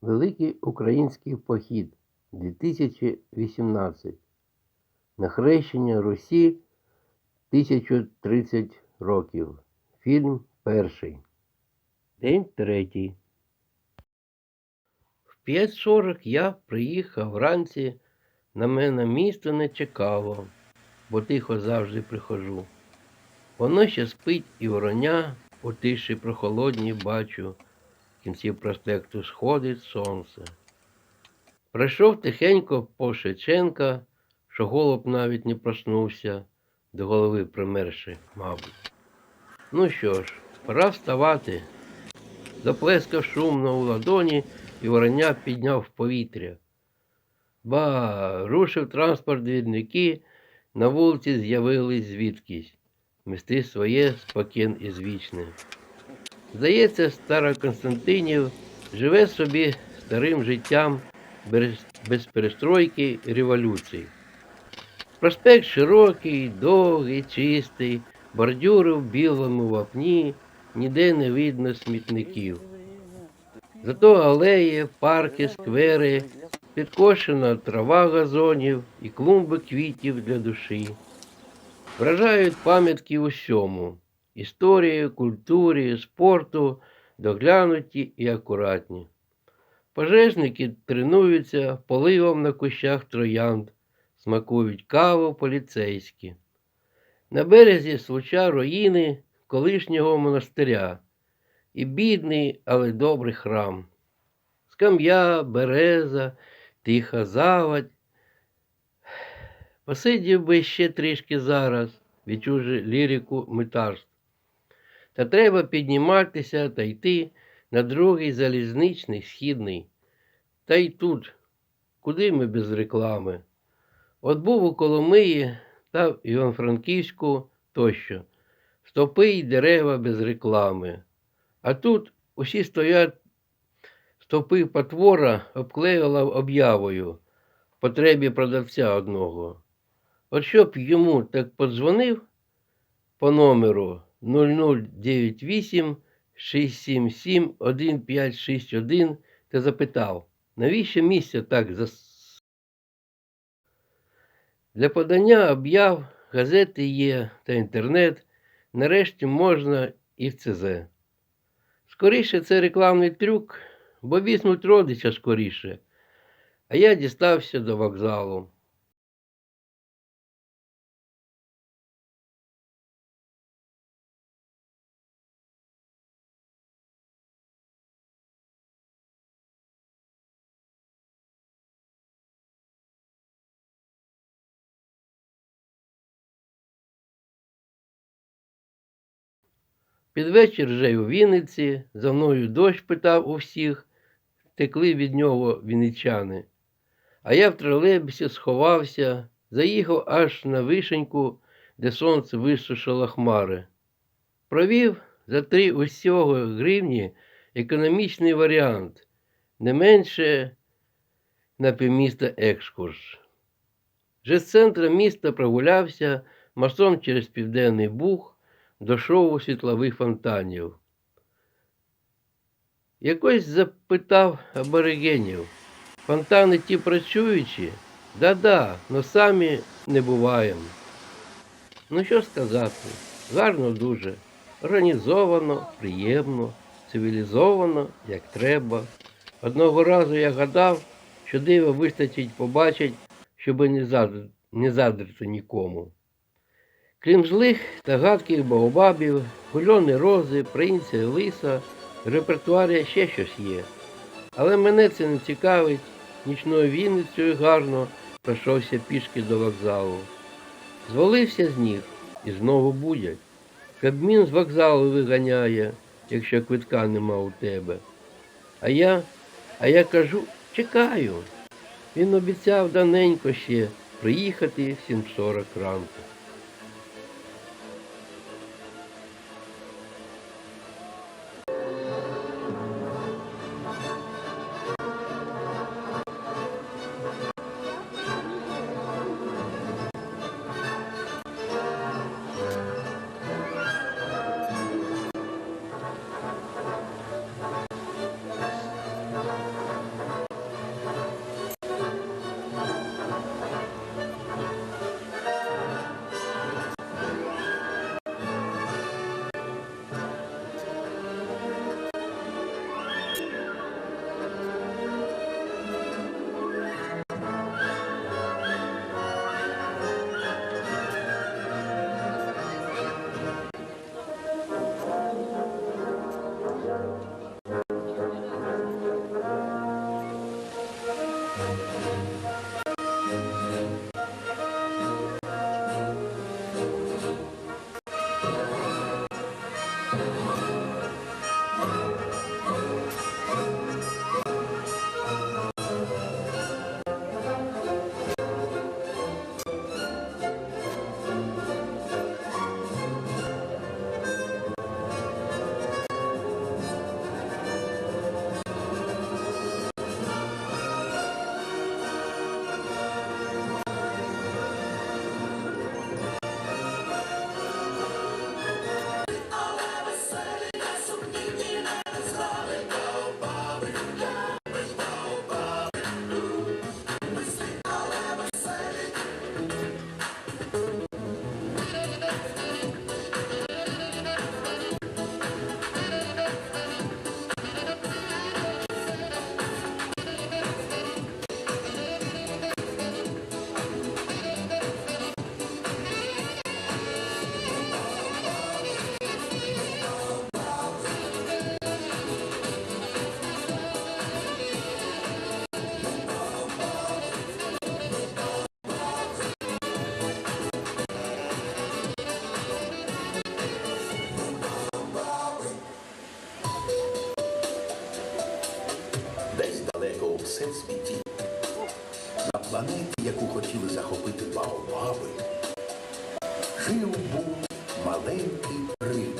Великий український похід 2018. На хрещення Русі 1030 років. Фільм перший. День третій. В 5.40 я приїхав вранці. На мене місто не чекало, бо тихо завжди приходжу. Воно ще спить і вороня, у тиші прохолодній бачу. Кінці проспекту сходить сонце. Пройшов тихенько по Шевченка, що голуб навіть не проснувся, до голови примерши, мабуть. Ну що ж, пора вставати. Заплескав шумно у ладоні і вороня підняв в повітря. Ба, рушив транспорт двірники, на вулиці з'явились звідкись. Мести своє спокін і звічне. Здається, Староконстантинів живе собі старим життям без, перестройки і революцій. Проспект широкий, довгий, чистий, бордюри в білому вапні, ніде не видно смітників. Зато алеї, парки, сквери, підкошена трава газонів і клумби квітів для душі. Вражають пам'ятки усьому історії, культурі, спорту, доглянуті і акуратні. Пожежники тренуються поливом на кущах троянд, смакують каву поліцейські. На березі случа руїни колишнього монастиря і бідний, але добрий храм. Скам'я, береза, тиха завадь. Посидів би ще трішки зараз, відчужи лірику митарств. Та треба підніматися та йти на другий залізничний східний. Та й тут, куди ми без реклами? От був у Коломиї та в Івано-Франківську тощо. Стопи й дерева без реклами. А тут усі стоять стопи потвора обклеїла об'явою в потребі продавця одного. От щоб йому так подзвонив по номеру 0098 677 1561 та запитав, навіщо місце так зас... Для подання об'яв, газети є та інтернет, нарешті можна і в ЦЗ. Скоріше це рекламний трюк, бо візьмуть родича скоріше, а я дістався до вокзалу. Під вечір вже й у Вінниці, за мною дощ питав у всіх, текли від нього вінничани. А я в тролейбусі сховався, заїхав аж на вишеньку, де сонце висушило хмари. Провів за три усього гривні економічний варіант, не менше на півміста екскурс. Вже з центра міста прогулявся мостом через Південний Буг до шоу світлових фонтанів. Якось запитав аборигенів, фонтани ті працюючі? Да-да, но самі не буваємо. Ну що сказати, гарно дуже, організовано, приємно, цивілізовано, як треба. Одного разу я гадав, що диво вистачить побачить, щоби не задрити нікому. Крім злих та гадких баобабів, гульони рози, принця і лиса, репертуарі ще щось є. Але мене це не цікавить, нічною Вінницею гарно пройшовся пішки до вокзалу. Звалився з ніг і знову будять. Кабмін з вокзалу виганяє, якщо квитка нема у тебе. А я, а я кажу, чекаю. Він обіцяв давненько ще приїхати в 7.40 ранку. Всесвіті. На планеті, яку хотіли захопити баобаби, жив був маленький принц.